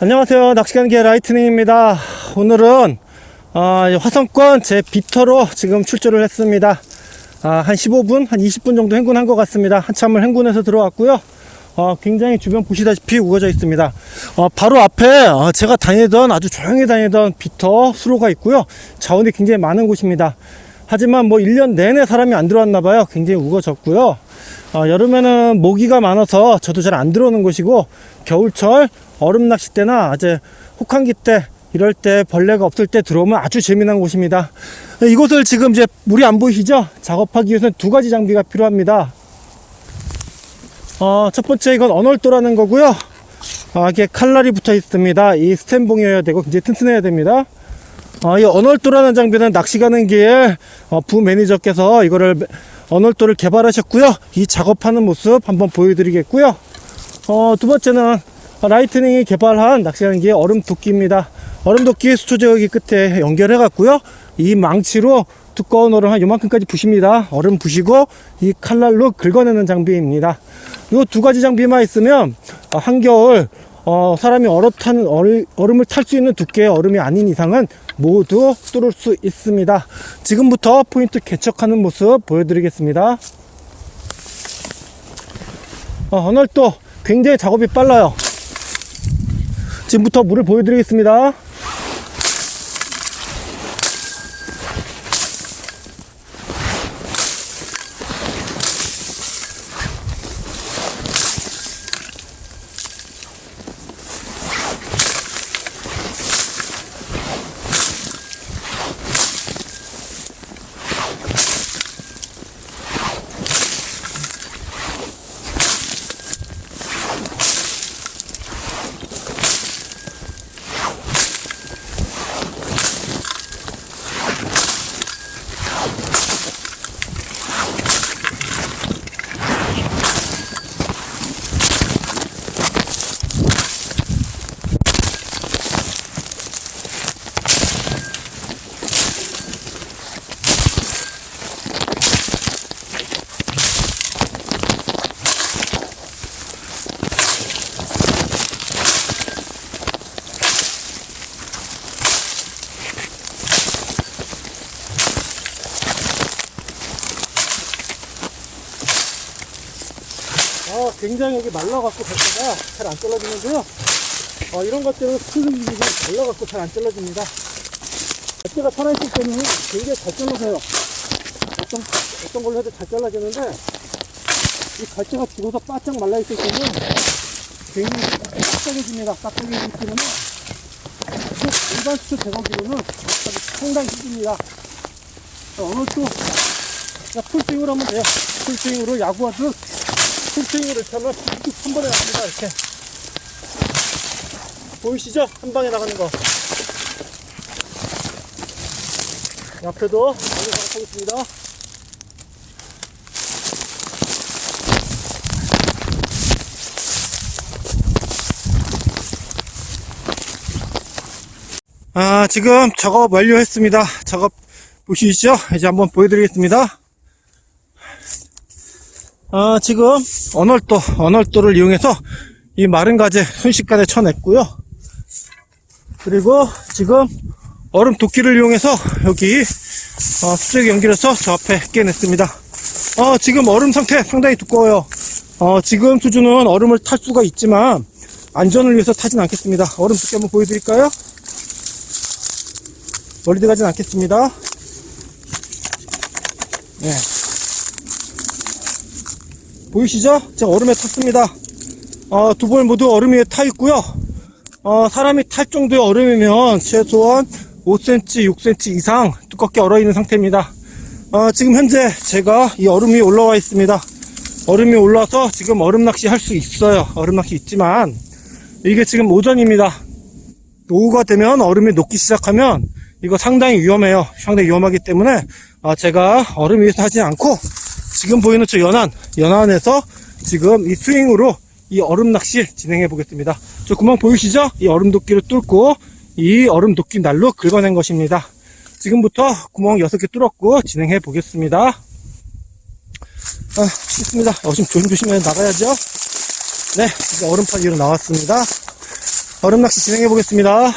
안녕하세요. 낚시간개 라이트닝입니다. 오늘은 어, 화성권 제 비터로 지금 출조를 했습니다. 아, 한 15분, 한 20분 정도 행군한 것 같습니다. 한참을 행군해서 들어왔고요. 어, 굉장히 주변 보시다시피 우거져 있습니다. 어, 바로 앞에 어, 제가 다니던 아주 조용히 다니던 비터 수로가 있고요. 자원이 굉장히 많은 곳입니다. 하지만 뭐 1년 내내 사람이 안 들어왔나 봐요. 굉장히 우거졌고요. 어, 여름에는 모기가 많아서 저도 잘 안 들어오는 곳이고 겨울철 얼음 낚시 때나 이제 혹한기 때 이럴 때 벌레가 없을 때 들어오면 아주 재미난 곳입니다. 이곳을 지금 이제 물이 안 보이시죠? 작업하기 위해서는 두 가지 장비가 필요합니다. 어, 첫 번째 이건 언월도라는 거고요. 아, 이게 칼날이 붙어 있습니다. 이 스텐봉이어야 되고 굉장히 튼튼해야 됩니다. 어, 이 언월도라는 장비는 낚시 가는 길 어, 부 매니저께서 이거를 언월도를 개발하셨고요. 이 작업하는 모습 한번 보여드리겠고요. 어, 두 번째는 라이트닝이 개발한 낚시하는 게 얼음 도끼입니다. 얼음 도끼 수초 제어기 끝에 연결해 갖고요. 이 망치로 두꺼운 얼음 한 요만큼까지 부십니다. 얼음 부시고 이 칼날로 긁어내는 장비입니다. 이 두 가지 장비만 있으면 어, 한겨울 어, 사람이 얼어 타는 얼, 얼음을 탈 수 있는 두께의 얼음이 아닌 이상은 모두 뚫을 수 있습니다. 지금부터 포인트 개척하는 모습 보여드리겠습니다. 어, 오늘 또 굉장히 작업이 빨라요. 지금부터 물을 보여드리겠습니다. 어, 굉장히 여기 말라갖고 배트가 잘 안 잘라지는데요. 어, 이런 것들은 풀리기 말라갖고 잘 안 잘라집니다. 배트가 살아있을 때는 굉장히 잘 잘라져요. 어떤, 어떤 걸로 해도 잘 잘라지는데, 이 갈대가 죽어서 바짝 말라있을 때는 굉장히 깍딱해집니다. 깍딱해지기 때문에, 수- 일반 수초 제거기로는 상당히 힘듭니다. 어느 또, 풀스윙을 하면 돼요. 풀스윙으로 야구하듯 풀스윙으로 이렇게 하면 툭한 번에 나갑니다. 이렇게. 보이시죠? 한 방에 나가는 거. 앞에도 많이 작업하겠습니다. 아, 지금 작업 완료했습니다. 작업 보시죠? 이제 한번 보여드리겠습니다. 아, 지금 언월도, 언월도를 이용해서 이 마른 가재 순식간에 쳐냈고요. 그리고 지금 얼음 도끼를 이용해서 여기 어, 수직 연결해서 저 앞에 깨냈습니다. 어, 지금 얼음 상태 상당히 두꺼워요. 어, 지금 수준은 얼음을 탈 수가 있지만 안전을 위해서 타진 않겠습니다. 얼음 두께 한번 보여드릴까요? 멀리 들어가진 않겠습니다. 네. 보이시죠? 제가 얼음에 탔습니다. 어, 두 볼 모두 얼음 위에 타 있고요. 어, 사람이 탈 정도의 얼음이면 최소한 5cm, 6cm 이상 두껍게 얼어 있는 상태입니다. 어, 지금 현재 제가 이 얼음 위에 올라와 있습니다. 얼음 위에 올라와서 지금 얼음 낚시 할 수 있어요. 얼음 낚시 있지만 이게 지금 오전입니다. 오후가 되면 얼음이 녹기 시작하면 이거 상당히 위험해요. 상당히 위험하기 때문에 아, 제가 얼음 위에서 하지 않고 지금 보이는 저 연안, 연안에서 지금 이 스윙으로 이 얼음 낚시 진행해 보겠습니다. 저 구멍 보이시죠? 이 얼음 도끼를 뚫고 이 얼음 도끼 날로 긁어낸 것입니다. 지금부터 구멍 6개 뚫었고 진행해 보겠습니다. 아, 있습니다. 어, 좀 조심조심해 나가야죠. 네, 이제 얼음판 위로 나왔습니다. 얼음 낚시 진행해 보겠습니다.